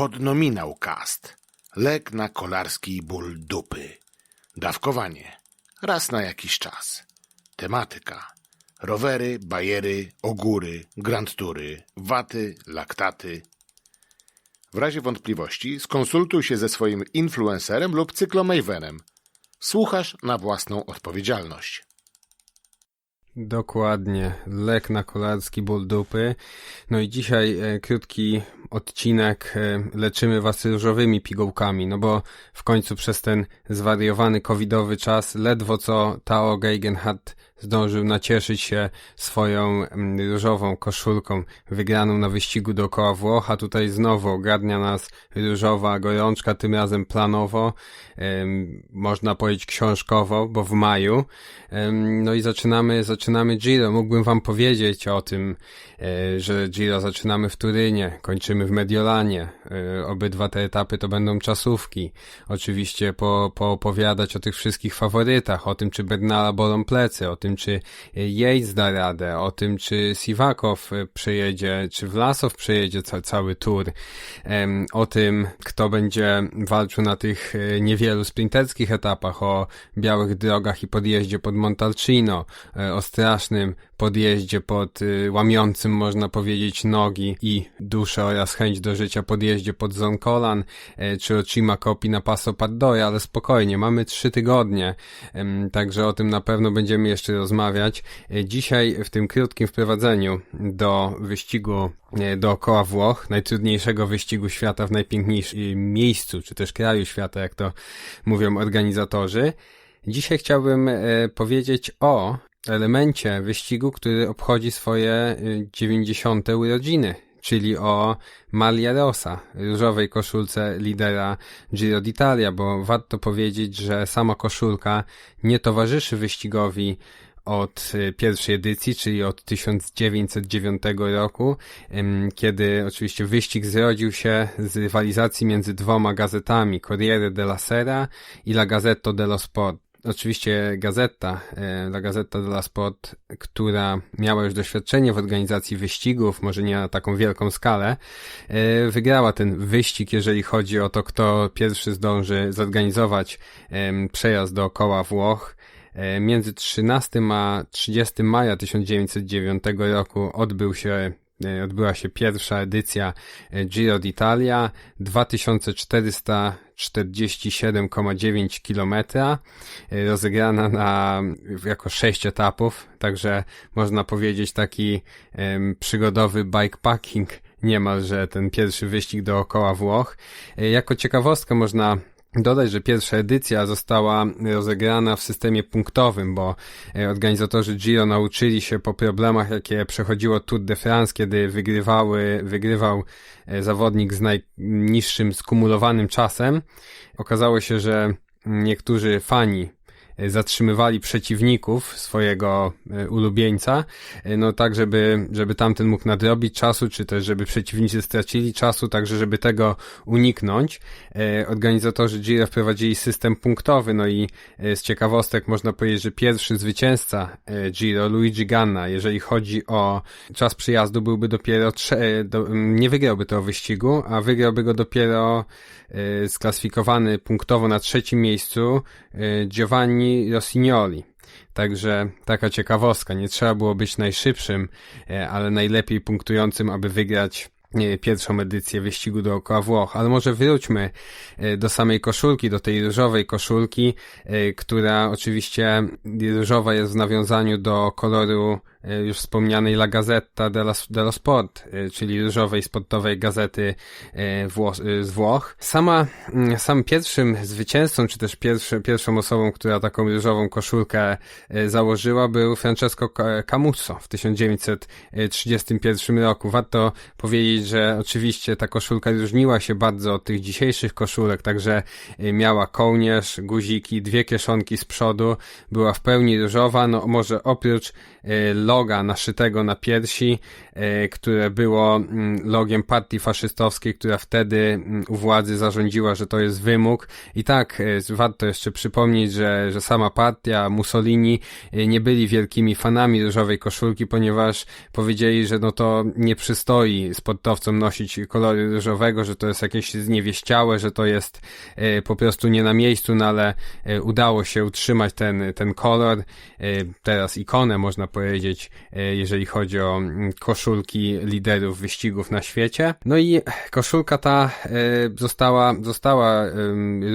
Podnominał cast. Lek na kolarski ból dupy. Dawkowanie. Raz na jakiś czas. Tematyka. Rowery, bajery, ogóry, grand tury, waty, laktaty. W razie wątpliwości skonsultuj się ze swoim influencerem lub cyklomejwenem. Słuchasz na własną odpowiedzialność. Dokładnie, lek na kolarski ból dupy. No i dzisiaj e, krótki odcinek e, leczymy was różowymi pigułkami, no bo w końcu przez ten zwariowany covidowy czas ledwo co Tao Geigenhardt zdążył nacieszyć się swoją mm, różową koszulką wygraną na wyścigu dookoła Włoch, a tutaj znowu ogarnia nas różowa gorączka, tym razem planowo, em, można powiedzieć książkowo, bo w maju. No i zaczynamy, zaczynamy Giro. Mógłbym wam powiedzieć o tym, e, że Giro zaczynamy w Turynie, kończymy w Mediolanie. E, obydwa te etapy to będą czasówki. Oczywiście po, poopowiadać o tych wszystkich faworytach, o tym, czy Bernala bolą plecy, o tym, czy Yates da radę, o tym, czy Siwakow przejedzie, czy Vlasow przejedzie ca cały tour, em, o tym, kto będzie walczył na tych e, niewielu sprinterskich etapach, o białych drogach i podjeździe pod Montalcino, e, o strasznym podjeździe pod y, łamiącym, można powiedzieć, nogi i duszę oraz chęć do życia podjeździe pod Zonkolan, e, czy o Cima Kopi na Paso Paddoja, ale spokojnie, mamy trzy tygodnie, także o tym na pewno będziemy jeszcze rozmawiać. E, Dzisiaj w tym krótkim wprowadzeniu do wyścigu e, dookoła Włoch, najtrudniejszego wyścigu świata w najpiękniejszym miejscu, czy też kraju świata, jak to mówią organizatorzy, Dzisiaj chciałbym powiedzieć o elemencie wyścigu, który obchodzi swoje y, 90. urodziny, czyli o Malia Rosa, różowej koszulce lidera Giro d'Italia, bo warto powiedzieć, że sama koszulka nie towarzyszy wyścigowi od y, pierwszej edycji, czyli od 1909 roku, kiedy oczywiście wyścig zrodził się z rywalizacji między dwoma gazetami, Corriere della Sera i La Gazzetto dello Sport. Oczywiście Gazeta, e, La Gazzetta della Sport, która miała już doświadczenie w organizacji wyścigów, może nie na taką wielką skalę, e, wygrała ten wyścig, jeżeli chodzi o to, kto pierwszy zdąży zorganizować przejazd dookoła Włoch. E, Między 13 a 30 maja 1909 roku odbył się odbyła się pierwsza edycja e, Giro d'Italia 2447,9 km e, rozegrana na jako sześć etapów, także można powiedzieć taki em, przygodowy bikepacking niemalże ten pierwszy wyścig dookoła Włoch. E, Jako ciekawostkę można Dodać, że pierwsza edycja została rozegrana w systemie punktowym, bo e, organizatorzy Giro nauczyli się po problemach, jakie przechodziło Tour de France, kiedy wygrywały, wygrywał e, zawodnik z najniższym skumulowanym czasem. Okazało się, że niektórzy fani zatrzymywali przeciwników swojego e, ulubieńca, e, no tak, żeby, żeby tamten mógł nadrobić czasu, czy też żeby przeciwnicy stracili czasu, także żeby tego uniknąć. E, Organizatorzy Giro wprowadzili system punktowy, no i e, z ciekawostek można powiedzieć, że pierwszy zwycięzca e, Giro, Luigi Ganna, jeżeli chodzi o czas przyjazdu, byłby dopiero, trze- do, nie wygrałby tego wyścigu, a wygrałby go dopiero e, sklasyfikowany punktowo na trzecim miejscu e, Rossignoli. Także taka ciekawostka, nie trzeba było być najszybszym, e, ale najlepiej punktującym, aby wygrać e, pierwszą edycję wyścigu dookoła Włoch. Ale może wróćmy e, do samej koszulki, do tej różowej koszulki, która oczywiście różowa jest w nawiązaniu do koloru już wspomnianej La Gazzetta dello, dello Sport, e, czyli różowej sportowej gazety e, e, z Włoch. Sama, mm, sam pierwszym zwycięzcą, czy też pierwszy, pierwszą osobą, która taką różową koszulkę e, założyła, był Francesco Ca- Camusso w 1931 roku. Warto powiedzieć, że oczywiście ta koszulka różniła się bardzo od tych dzisiejszych koszulek, także e, miała kołnierz, guziki, dwie kieszonki z przodu, była w pełni różowa, no może oprócz e, loga naszytego na piersi, e, które było mm, logiem partii faszystowskiej, która wtedy mm, u władzy zarządziła, że to jest wymóg. I tak, e, warto jeszcze przypomnieć, że, że sama partia, Mussolini e, nie byli wielkimi fanami różowej koszulki, ponieważ powiedzieli, że no to nie przystoi sportowcom nosić kolory różowego, że to jest jakieś zniewieściałe, że to jest po prostu nie na miejscu, no ale udało się utrzymać ten, ten kolor. Teraz ikonę można powiedzieć, e, jeżeli chodzi o mm, koszulki liderów wyścigów na świecie. No i koszulka ta e, została, została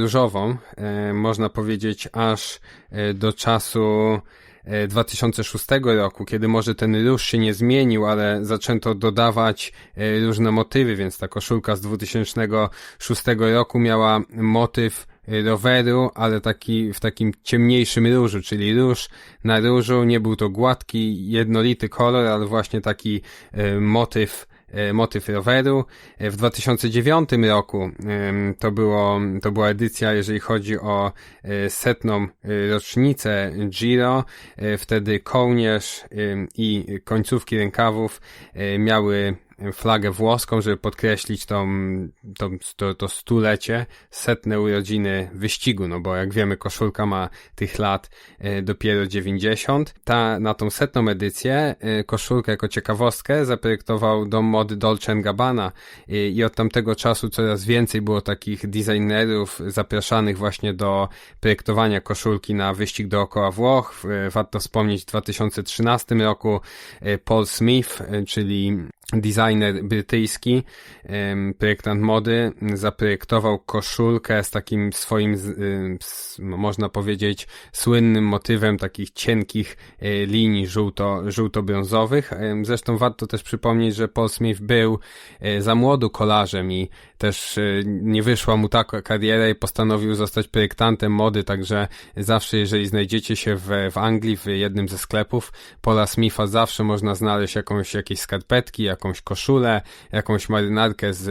różową, e, można powiedzieć, aż do czasu e, 2006 roku, kiedy może ten róż się nie zmienił, ale zaczęto dodawać różne motywy, więc ta koszulka z 2006 roku miała motyw roweru, ale taki w takim ciemniejszym różu, czyli róż na różu, nie był to gładki, jednolity kolor, ale właśnie taki e, motyw e, motyw roweru. W 2009 roku to, było, to była edycja, jeżeli chodzi o setną rocznicę Giro. Wtedy kołnierz i końcówki rękawów miały flagę włoską, żeby podkreślić tą, tą, to, to stulecie, setne urodziny wyścigu, no bo jak wiemy koszulka ma tych lat e, dopiero 90. Ta, na tą setną edycję e, koszulkę jako ciekawostkę zaprojektował dom mody Dolce Gabbana e, i od tamtego czasu coraz więcej było takich designerów zapraszanych właśnie do projektowania koszulki na wyścig dookoła Włoch. Warto wspomnieć w 2013 roku Paul Smith, czyli designer brytyjski, projektant mody, zaprojektował koszulkę z takim swoim, można powiedzieć, słynnym motywem takich cienkich e, linii żółto, żółto-brązowych. Zresztą warto też przypomnieć, że Paul Smith był e, za młodu kolarzem i też e, nie wyszła mu taka kariera i postanowił zostać projektantem mody, także zawsze jeżeli znajdziecie się w, w Anglii, w jednym ze sklepów Paula Smitha, zawsze można znaleźć jakąś, jakieś skarpetki, jakąś koszulę, jakąś marynarkę z,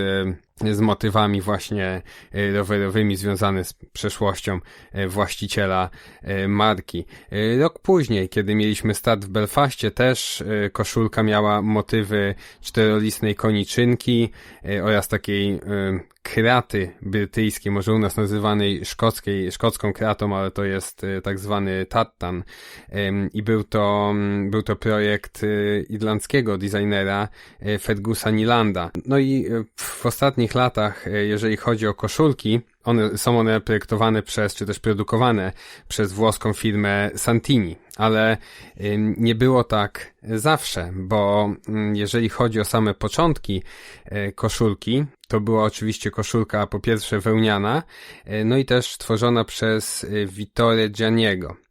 z motywami właśnie e, rowerowymi związane z przeszłością e, właściciela e, marki. Rok później, kiedy mieliśmy start w Belfaście, też koszulka miała motywy czterolistnej koniczynki oraz takiej kraty brytyjskiej, może u nas nazywanej szkockiej, szkocką kratą, ale to jest tak zwany tattan. I był to, był to projekt irlandzkiego designera Fergusa Nilanda. No i w ostatnich latach, e, jeżeli chodzi o koszulki, one, są one projektowane przez, czy też produkowane przez włoską firmę Santini, ale nie było tak zawsze, bo ym, jeżeli chodzi o same początki e, koszulki, to była oczywiście koszulka po pierwsze wełniana, e, no i też tworzona przez Vittore Gianniego.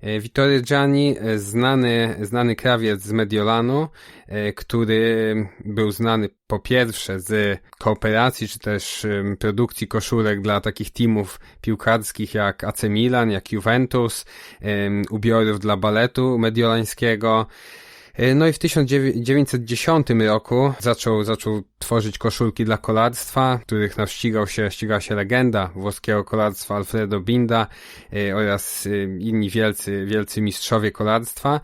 E, Vittore Gianni, e, znany, znany krawiec z Mediolanu, e, który był znany po pierwsze z kooperacji, czy też produkcji koszulek dla takich teamów piłkarskich jak AC Milan, jak Juventus, ubiorów dla baletu mediolańskiego. E, No i w 1910 roku zaczął, zaczął tworzyć koszulki dla kolarstwa, których no, się, ścigała się legenda włoskiego kolarstwa Alfredo Binda e, oraz e, inni wielcy, wielcy mistrzowie kolarstwa.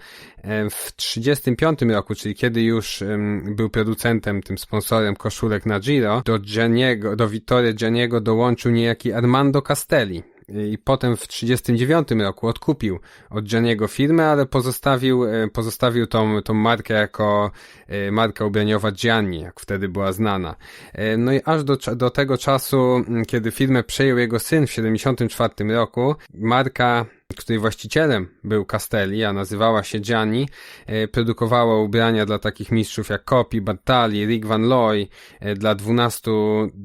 W 1935 roku, czyli kiedy już był producentem, tym sponsorem koszulek na Giro, do Gianniego, do Vittore Gianniego dołączył niejaki Armando Castelli. I potem w 1939 roku odkupił od Gianniego firmę, ale pozostawił, e, pozostawił tą, tą markę jako e, marka ubraniowa Gianni, jak wtedy była znana. E, No i aż do, do tego czasu, kiedy firmę przejął jego syn w 1974 roku, marka której właścicielem był Castelli, a nazywała się Gianni, e, produkowała ubrania dla takich mistrzów jak Kopi, Bartali, Rick Van Looy, e, dla 12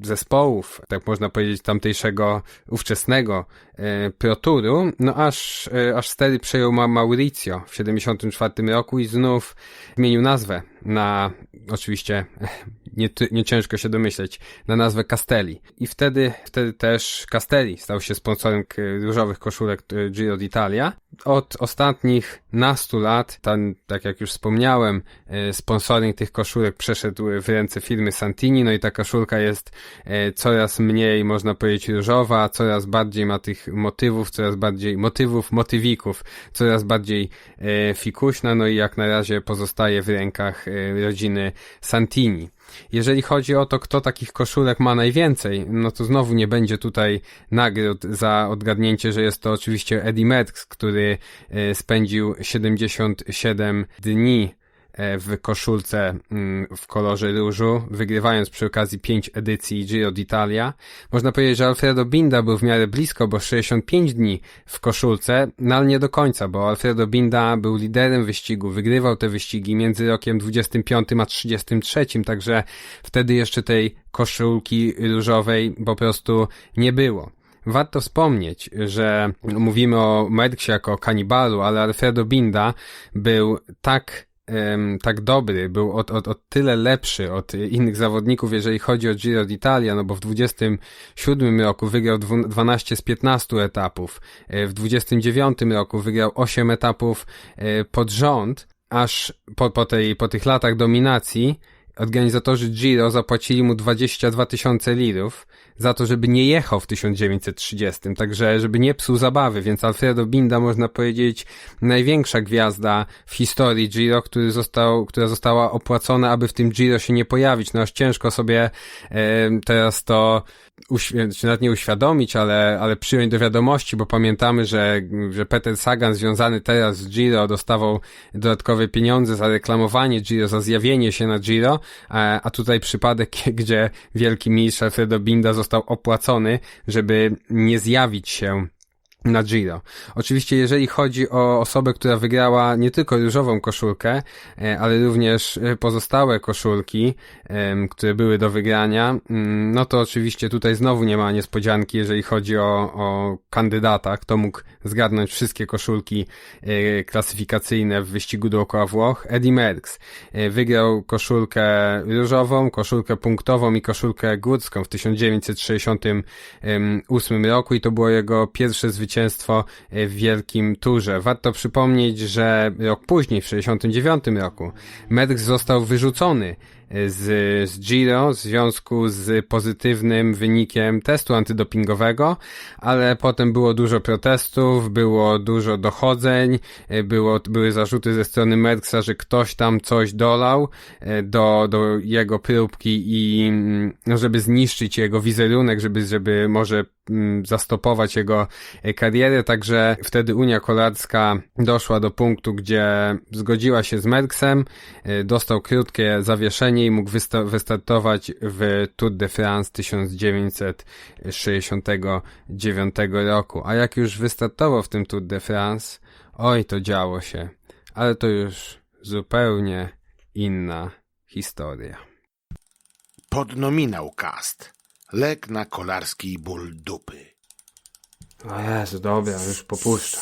zespołów, tak można powiedzieć, tamtejszego ówczesnego e, Proturu, no aż, aż wtedy przejął ma Mauricio w 74 roku i znów zmienił nazwę na oczywiście nie, nie ciężko się domyśleć, na nazwę Castelli. I wtedy, wtedy też Castelli stał się sponsorem k- różowych koszulek e, Giro d'Italia. Od ostatnich nastu lat, ten, tak jak już wspomniałem, e, sponsoring tych koszulek przeszedł w ręce firmy Santini, no i ta koszulka jest e, coraz mniej, można powiedzieć, różowa, coraz bardziej ma tych motywów, coraz bardziej motywów, motywików, coraz bardziej e, fikuśna, no i jak na razie pozostaje w rękach e, rodziny Santini. Jeżeli chodzi o to, kto takich koszulek ma najwięcej, no to znowu nie będzie tutaj nagród za odgadnięcie, że jest to oczywiście Eddie Merckx, który e, spędził 77 dni w koszulce mm, w kolorze różu, wygrywając przy okazji 5 edycji Giro d'Italia. Można powiedzieć, że Alfredo Binda był w miarę blisko, bo 65 dni w koszulce, no ale nie do końca, bo Alfredo Binda był liderem wyścigu, wygrywał te wyścigi między rokiem 25 a 33, także wtedy jeszcze tej koszulki różowej po prostu nie było. Warto wspomnieć, że mówimy o Merckxie jako o kanibalu, ale Alfredo Binda był tak em, tak dobry, był od, od, od tyle lepszy od innych zawodników, jeżeli chodzi o Giro d'Italia, no bo w 27 roku wygrał dwu- 12 z 15 etapów, e, w 29 roku wygrał 8 etapów e, pod rząd, aż po, po, tej, po tych latach dominacji organizatorzy Giro zapłacili mu 22 tysiące lirów za to, żeby nie jechał w 1930, także żeby nie psuł zabawy, więc Alfredo Binda można powiedzieć największa gwiazda w historii Giro, który został, która została opłacona, aby w tym Giro się nie pojawić. No aż ciężko sobie e, teraz to czy nawet nie uświadomić, ale, ale przyjąć do wiadomości, bo pamiętamy, że, że Peter Sagan związany teraz z Giro dostawał dodatkowe pieniądze za reklamowanie Giro, za zjawienie się na Giro, a, a tutaj przypadek, gdzie wielki mistrz Alfredo Binda został opłacony, żeby nie zjawić się na Giro. Oczywiście, jeżeli chodzi o osobę, która wygrała nie tylko różową koszulkę, e, ale również e, pozostałe koszulki, które były do wygrania, mm, no to oczywiście tutaj znowu nie ma niespodzianki, jeżeli chodzi o, o kandydata, kto mógł zgarnąć wszystkie koszulki e, klasyfikacyjne w wyścigu dookoła Włoch. Eddie Merckx e, wygrał koszulkę różową, koszulkę punktową i koszulkę górską w 1968 roku i to było jego pierwsze zwycięstwo e, w wielkim turze. Warto przypomnieć, że rok później, w 1969 roku, Merckx został wyrzucony z, z Giro w związku z pozytywnym wynikiem testu antydopingowego, ale potem było dużo protestów, było dużo dochodzeń, e, było, były zarzuty ze strony Merckxa, że ktoś tam coś dolał e, do, do jego próbki i no, żeby zniszczyć jego wizerunek, żeby, żeby może zastopować jego e, karierę, także wtedy Unia Kolarska doszła do punktu, gdzie zgodziła się z Mercksem, e, dostał krótkie zawieszenie i mógł wysta- wystartować w Tour de France 1969 roku. A jak już wystartował w tym Tour de France, oj to działo się, ale to już zupełnie inna historia. Podnominał cast. Lek na kolarski ból dupy. O Jezu, dobra, już popuszczam.